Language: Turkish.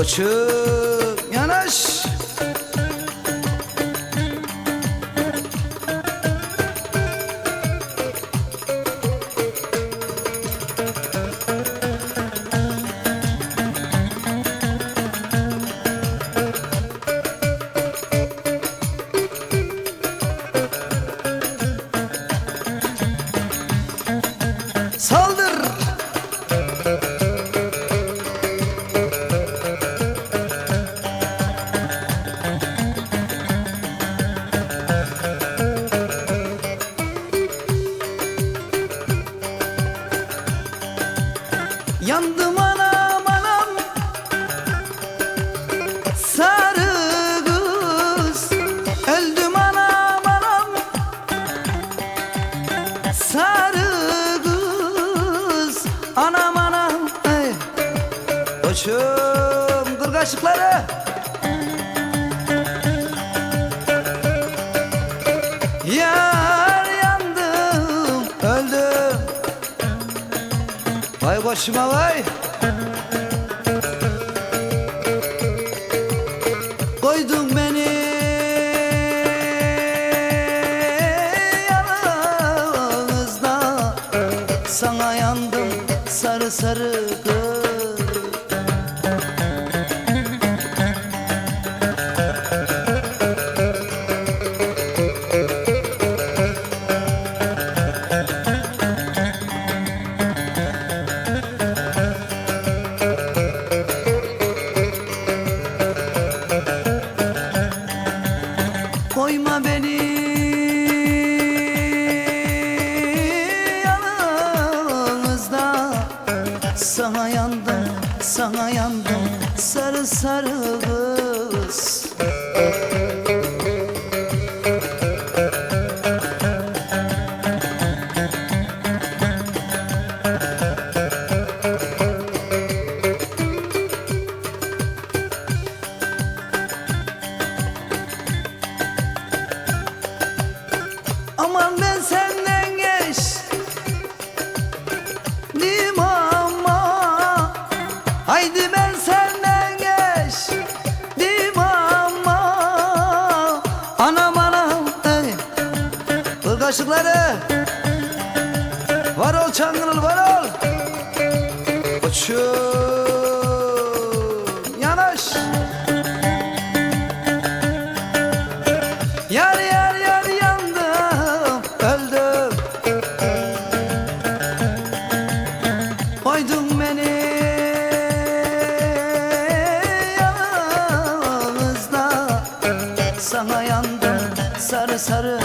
Koçum Koçum kır kaşıkları. Yar yandım öldüm. Vay koçuma vay. Koydun beni. Yanınızda Sana yandım sarı sarı kız yandım. Sarı sarı Kır kaşıkları. Var ol çangırıl var ol. Koçum Yanaş. Yar yar yar yandım öldüm. Koydun beni yanınızda Sana yandım sarı sarı